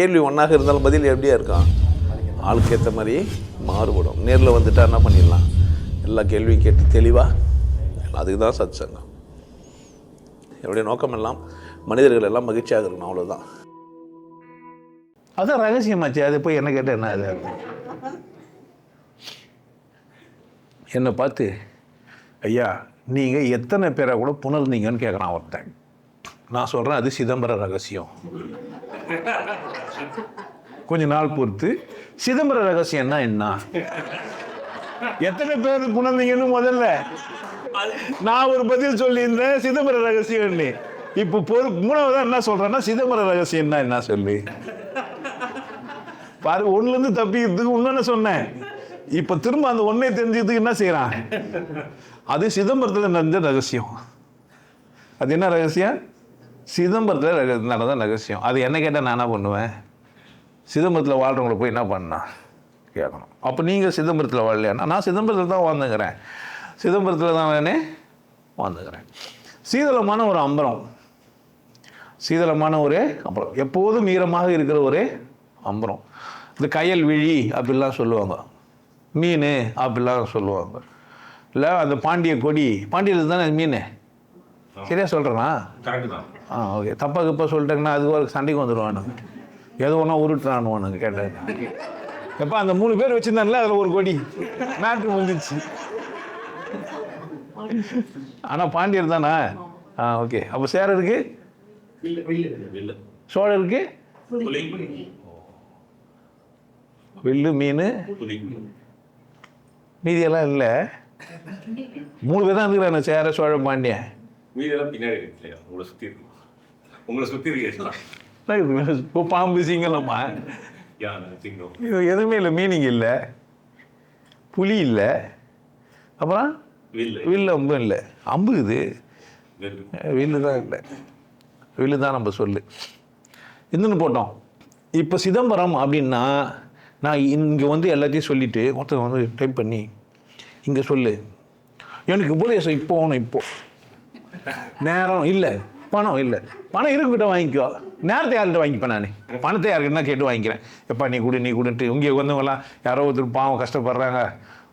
கேள்வி ஒன்றாக இருந்தாலும் பதில் எப்படியா இருக்கும்? ஆளுக்கு ஏற்ற மாதிரி மாறுபடும். நேரில் வந்துட்டா என்ன பண்ணிடலாம்? எல்லா கேள்வியும் கேட்டு தெளிவாக அதுக்கு தான் சத் சங்கம் என்னுடைய நோக்கம் எல்லாம் மனிதர்கள் எல்லாம் மகிழ்ச்சியாக இருக்கணும் அவ்வளோதான் அதான் ரகசியமாச்சு அது போய் என்ன கேட்டால் என்ன அது? என்னை பார்த்து ஐயா நீங்கள் எத்தனை பேரை கூட புணர்ந்தீங்கன்னு கேட்குறான் ஒருத்தன். நான் சொல்கிறேன் அது சிதம்பர ரகசியம். கொஞ்ச நாள் பொறுத்து. சிதம்பர ரகசியம்னா என்ன எத்தனை பேர் புணர்ந்தீங்கன்னு முதல்ல? நான் ஒரு பதில் சொல்லியிருந்தேன் சிதம்பர ரகசியம்னு இப்போ பொறு மூணாவதா என்ன சொல்றேன்னா சிதம்பர ரகசியம்னா என்ன சொல்லு? பாரு ஒண்ணுல இருந்து தப்பிக்கிறதுக்கு இன்னொன்னு சொன்னேன்? இப்ப திரும்ப அந்த ஒன்னே தெரிஞ்சதுக்கு என்ன செய்யறான் அது சிதம்பரத்தில் நடந்த ரகசியம். அது என்ன ரகசியம்? சிதம்பரத்தில் நடந்த ரகசியம். அது என்ன கேட்டால் நான் என்ன பண்ணுவேன்? சிதம்பரத்தில் வாழ்கிறவங்கள போய் என்ன பண்ணா? கேட்கணும் அப்போ நீங்கள் சிதம்பரத்தில் வாழலையானா நான் சிதம்பரத்தில் தான் வாழ்ந்துக்கிறேன். சிதம்பரத்தில் தான் நானே வாழ்ந்துக்கிறேன். சீதளமான ஒரு அம்பரம். சீதளமான ஒரு அம்பரம். எப்போதும் ஈரமாக இருக்கிற ஒரு அம்பரம். இந்த கயல் விழி அப்படிலாம் சொல்லுவாங்க. மீன் அப்படிலாம் சொல்லுவாங்க. இல்லை அந்த பாண்டிய கொடி. பாண்டியத்தில் தானே மீன்? சரியா சொல்கிறேன்னா கரெக்டு தான். ஆ ஓகே தப்பா கிப்பாக சொல்லிட்டேங்கன்னா அது ஒரு சண்டைக்கு வந்துடுவானுங்க எது ஒன்றா உருட்டுறானுவானுங்க கேட்டேன். எப்போ அந்த மூணு பேர் வச்சிருந்தான்ல அதில் ஒரு கொடி. நாட்டு முடிஞ்சிச்சு. ஆனால் பாண்டியர் தானா? ஆ ஓகே அப்போ சேரருக்கு வெளில சோழருக்கு புலி வில்லு மீன்? மீதியெல்லாம் இல்லை. மூணு பேர் தான் இருக்கிறாங்க சேர சோழ பாண்டியன். மீதியெல்லாம் பின்னாடி இருக்கு. உங்களை சுற்றி இருக்கீங்களா? இப்போ பாம்பு சிங்கலம்மா இது எதுவுமே இல்லை மீனிங் இல்லை. புலி இல்லை. அப்புறம்? வில்லு. வில்லு அம்பு இல்லை. அம்பு இது. வில்லு. தான் இல்லை. வில்லு தான் நம்ம சொல்லு. இன்னொன்று போட்டோம். இப்போ சிதம்பரம் அப்படின்னா நான் இங்கே வந்து எல்லாத்தையும் சொல்லிட்டு ஒருத்தர் வந்து டைப் பண்ணி இங்கே சொல்லு. எனக்கு உபதேசம் இப்போ வேணும் இப்போ. நேரம் இல்லை. பணம் இல்லை. பணம் இருக்குகிட்ட வாங்கிக்கோ. நேரத்தை யார்கிட்ட வாங்கிப்பேன் நான்? பணத்தை யாருக்கிட்ட கேட்டு வாங்கிக்கிறேன். எப்பா நீ கொடு நீ கொடுன்ட்டு இங்கே வந்தவங்களாம் யாரோ ஒருத்தர் பாவம் கஷ்டப்படுறாங்க.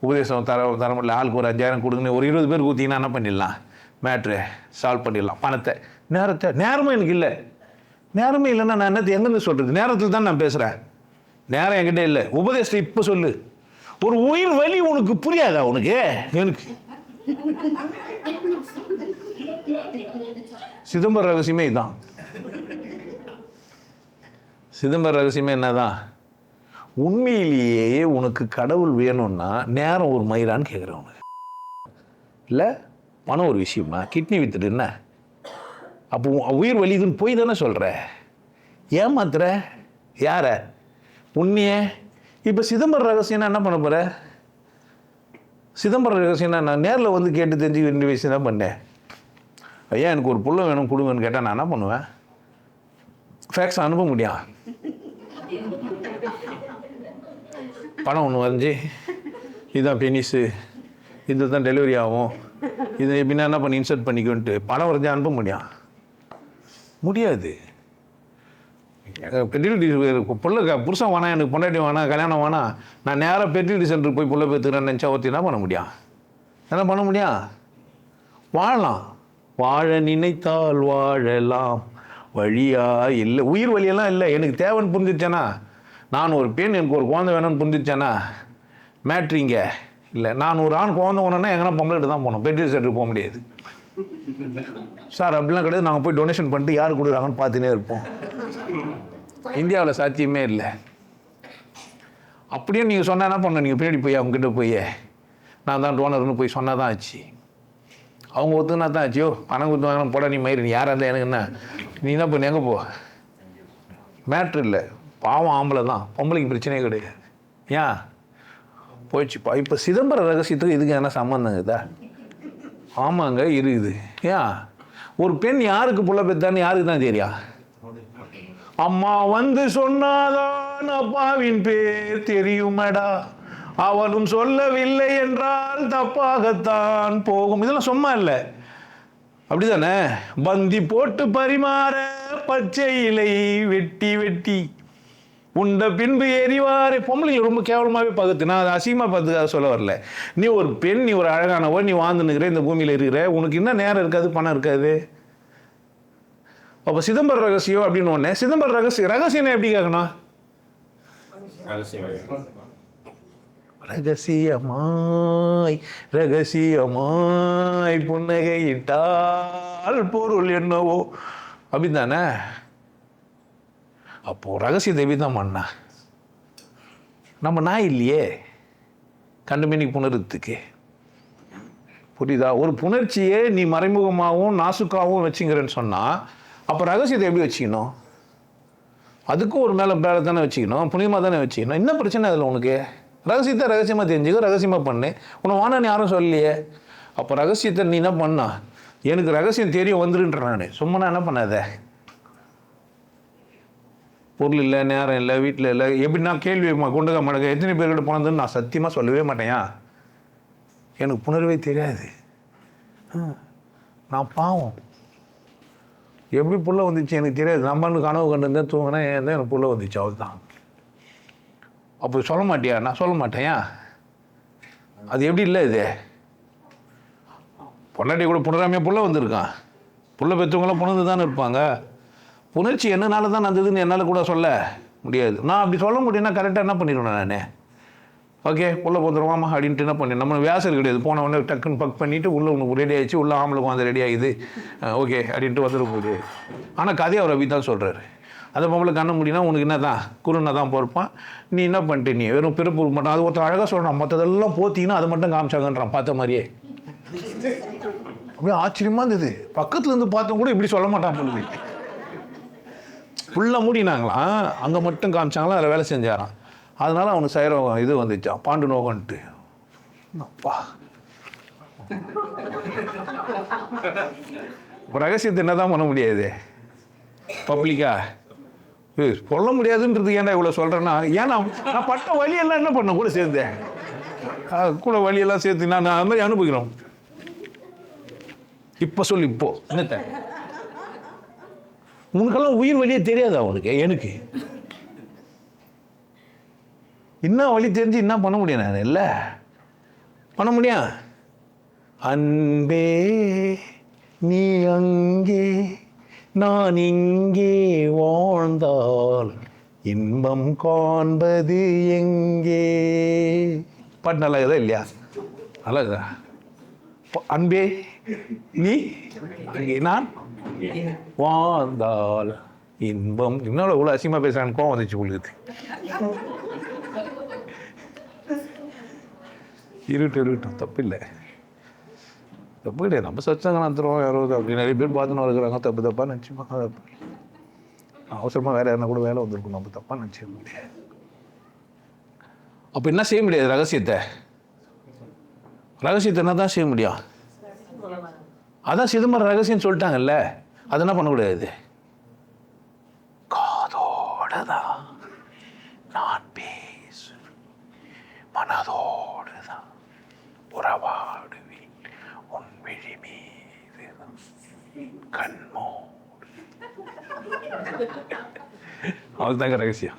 உபதேசம் தர தர முடியல. ஆளுக்கு ஒரு அஞ்சாயிரம் கொடுங்கன்னு ஒரு இருபது பேர் ஊற்றிங்கன்னா என்ன பண்ணிடலாம்? மேட்ரு சால்வ் பண்ணிடலாம். பணத்தை. நேரத்தை நேரமும் எனக்கு இல்லை. நேரமே இல்லைன்னா நான் என்னத்தை எங்கேருந்து சொல்கிறது நேரத்தில் தான் நான் பேசுகிறேன் நேரம் என்கிட்ட இல்லை. உபதேசத்தை இப்போ சொல்லு. ஒரு உயிர் வலி உனக்கு புரியாதா உனக்கு? எனக்கு. சிதம்பர ரகசியமே இதான். சிதம்பர ரகசியமே என்னதான் உண்மையிலேயே உனக்கு கடவுள் வேணும்னா நேரம் ஒரு மயிரான்னு கேட்குறேன் உனக்கு. இல்லை பணம் ஒரு விஷயமா கிட்னி வித்துட்டு என்ன? அப்போ உயிர் வலிதுன்னு போய் தானே சொல்கிற ஏமாத்துற? யார? உன்னைய? இப்போ சிதம்பர ரகசியம்னா என்ன பண்ண போகிற சிதம்பர ரகசியம்னா நான் நேரில் வந்து கேட்டு தெரிஞ்சு வேண்டிய விஷயம் தான் பண்ணேன். ஐயா எனக்கு ஒரு புள்ள வேணும் கொடுங்கன்னு கேட்டால் நான் என்ன பண்ணுவேன்? ஃபேக்ஸ் அனுப்ப முடியும் பணம் ஒன்று வரைஞ்சி இதுதான் பெனிஸு இது தான் டெலிவரி ஆகும். இதை எப்படின்னா என்ன பண்ணி இன்சர்ட் பண்ணிக்கோன்ட்டு பணம் வரைஞ்சி அனுப்ப முடியும் முடியாது. பெர்டிலிட்டி புள்ள க- புருஷன் வேணாம் எனக்கு பொண்டாட்டி வேணாம் கல்யாணம் வேணாம் நான் நேராக பெர்டிலிட்டி சென்டருக்கு போய் பிள்ளை பேத்துக்கிறேன்னு நினச்சா ஒருத்தி என்ன பண்ண முடியும்? என்ன பண்ண முடியும்? வாழலாம். வாழ நினைத்தால் வாழலாம். வழியா இல்லை. உயிர் வழியெல்லாம் இல்லை. எனக்கு தேவைன்னு புரிஞ்சிச்சேனா நான் ஒரு பெண் எனக்கு ஒரு குழந்தை வேணும்னு புரிஞ்சிச்சேனா மேட்ரிங்க இல்லை நான் ஒரு ஆண் குழந்தை ஒன்றுனா எங்கன்னா பொம்பளைட்டு தான் போகணும். பெட்ரி சென்டருக்கு போக முடியாது. சார் அப்படிலாம் கிடையாது. நாங்கள் போய் டொனேஷன் பண்ணிட்டு யார் கொடுக்குறாங்கன்னு பார்த்துனே இருப்போம். இந்தியாவில் சாத்தியமே இல்லை. அப்படியே நீங்கள் சொன்னால் என்ன பண்ண நீங்கள் பின்னாடி போய் அவங்ககிட்ட போய். நான் தான் டோனர்னு போய் சொன்னால் தான் ஆச்சு. அவங்க ஒத்துனா தான் ஆச்சியோ பணம் கொடுத்து வாங்கினா போட நீ மயிறு. நீ யாராக இருந்தால் எனக்கு என்ன? நீ என்ன பண்ணு? எங்கே போ? மேட்ரு இல்லை. பாவம் ஆம்பளை தான். பொம்பளைக்கு பிரச்சனையே கிடையாது. ஏன்? போயிடுச்சுப்பா இப்போ சிதம்பர ரகசியத்துக்கு இதுக்கு என்ன சம்மந்தம் இதா ஆமாங்க இருக்குது. ஏன்? ஒரு பெண் யாருக்கு புள்ள பெத்தான்னு யாருக்கு தான் தெரியா அம்மா வந்து சொன்னாதான் அப்பாவின் பேர் தெரியுமடா. அவனும் சொல்லவில்லை என்றால் தப்பாகத்தான் போகும். இதெல்லாம் சும்மா இல்லை. அப்படிதானே? பந்தி போட்டு பரிமாற பச்சை இலை வெட்டி வெட்டி. உண்ட பின்பு எரிவாரே பொம்பளைங்க ரொம்ப கேவலமாகவே பகுத்து நான் அதை அசிங்கமாக பார்த்துக்காக சொல்ல வரல. நீ ஒரு பெண் நீ ஒரு அழகானவோ நீ வாழ்ந்து நிற்கிற இந்த பூமியில் இருக்கிற உனக்கு என்ன நேரம் இருக்காது பணம் இருக்காது. அப்போ சிதம்பர ரகசியம் அப்படின்னு ஒன்று சிதம்பர ரகசியம் ரகசியம் எப்படி கேட்கணும் ரகசியமாய் ரகசியமாய் புன்னகையிட்டால் பொருள் என்னவோ. அப்படின்னு தானே அப்போ ரகசிய தேவி தான் பண்ணா? நம்ம நாய் இல்லையே. கண்டுமினி புணர்றதுக்கு. புரியுதா? ஒரு புணர்ச்சியே நீ மறைமுகமாகவும் நாசுக்காகவும் வச்சுங்கிறேன்னு சொன்னால் அப்போ ரகசியத்தை எப்படி வச்சுக்கணும்? அதுக்கும் ஒரு மேலே மேலே தானே வச்சுக்கணும் புனிதமாக தானே வச்சுக்கணும். என்ன பிரச்சனை அதில் உனக்கு? ரகசியத்தை ரகசியமாக தெரிஞ்சுக்கோ ரகசியமாக பண்ணு. உன்னை வானன்னு யாரும் சொல்லலையே. அப்போ ரகசியத்தை நீ என்ன பண்ணா? எனக்கு ரகசியம் தெரியும் வந்துருன்ற நான். சும்மா நான் என்ன பண்ணாத? பொருள் இல்லை நேரம் இல்லை வீட்டில் இல்லை. எப்படின்னா கேள்வி குண்டக மடக்க எத்தனை பேர்கிட்ட போனதுன்னு நான் சத்தியமாக சொல்லவே மாட்டேயா? எனக்கு புணர்வே தெரியாது. நான் பாவம். எப்படி புள்ள வந்துச்சு எனக்கு தெரியாது. நம்மன்னு கனவு கண்டு இருந்தேன் தூங்கினேன் ஏன் எனக்கு புள்ள வந்துச்சு அவள் தான் அப்போ சொல்ல மாட்டியா? நான் சொல்ல மாட்டேயா? அது எப்படி இல்லை இது? பொண்டாட்டி கூட புனராமையாக புள்ள வந்திருக்கான் புள்ள பெற்றவங்களாம் புணர்ந்து தானே இருப்பாங்க. புணர்ச்சி என்னனால தான் நடந்ததுன்னு என்னால் கூட சொல்ல முடியாது. நான் அப்படி சொல்ல முடியும்னா கரெக்டாக என்ன பண்ணிடுவேன் நான்? ஓகே உள்ள போந்துருவாமா. அப்படின்ட்டு என்ன பண்ணி நம்ம வேசர் கிடையாது. போன உடனே டக்குன்னு பக் பண்ணிவிட்டு உள்ளே உனக்கு ரெடி ஆயிடுச்சு. உள்ளே ஆம்பளுக்கு வந்து ரெடி ஆகுது ஓகே அப்படின்ட்டு வந்துட போகுது. ஆனால் கதையை அவர் அப்படி தான் சொல்கிறாரு அந்த பொம்பளை கண்ண முடியும்னா உனக்கு என்ன தான் குருனை தான் பொறுப்பான். நீ என்ன பண்ணிட்டு நீ? வெறும் பிறப்பு மட்டும். அது ஒருத்தர் அழகாக சொல்கிறான் மற்றதெல்லாம் போத்திங்கன்னா அது மட்டும் காமிச்சாங்கன்றான். பார்த்த மாதிரியே. அப்படியே ஆச்சரியமாக இருந்தது. பக்கத்துலேருந்து இருந்து கூட இப்படி சொல்ல மாட்டான் பொழுது ஃபுல்லாக மூடினாங்களாம் அங்கே மட்டும் காமிச்சாங்களாம் அதில் வேலை செஞ்சாரான் அதனால அவனுக்கு சைரம் இது வந்துச்சான் பாண்டு நோகன்ட்டு அப்பா ரகசியத்தை என்ன தான் பண்ண முடியாது? பப்ளிக்கா? சொல்ல முடியாதுன்றது ஏன்டா இவ்வளோ சொல்கிறேன்னா ஏன்னா நான் பட்ட வழியெல்லாம் என்ன பண்ண கூட சேர்ந்தேன். கூட வழியெல்லாம் சேர்த்து நான் அது மாதிரி அனுபவிக்கிறோம். இப்போ சொல்லு இப்போ. என்னத்த? உனக்கெல்லாம் உயிர் வழியே தெரியாதா உனக்கு? எனக்கு? என்ன வழி தெரிஞ்சு என்ன பண்ண முடியும்? நான் இல்லை. பண்ண முடியும் அன்பே நீ அங்கே நான் இங்கே வாழ்ந்தால் இன்பம் காண்பது எங்கே? பாட்டு நல்லா இருக்குதா இல்லையா? நல்லா இருக்குதா? ப- அன்பே நீ அங்கே நான் வாழ்ந்தால் இன்பம். என்னோட இவ்வளோ அசிங்கமாக பேசுகிறான்னு கோவம் வந்துச்சு உங்களுக்கு. இருட்டு இருக்கட்டும் தப்பு இல்லை தப்பு கிடையாது நம்ம சச்சங்க நடத்துகிறோம் யாரோ அப்படி நிறைய பேர் பார்த்துன்னு இருக்கிறாங்க தப்பு தப்பாக நினச்சிப்பாங்க தப்பு அவசரமாக வேறு யாருனா கூட வேலை வந்திருக்கும். நம்ம தப்பாக நினச்சிக்க முடியாது. அப்போ என்ன செய்ய முடியாது ரகசியத்தை? ரகசியத்தை என்ன தான் செய்ய முடியும்? அதான் சிதம்பரம் ரகசியம் சொல்லிட்டாங்கல்ல. அது என்ன பண்ணக்கூடாது காதோட தான். அவள்தாங்க ரகசியம்.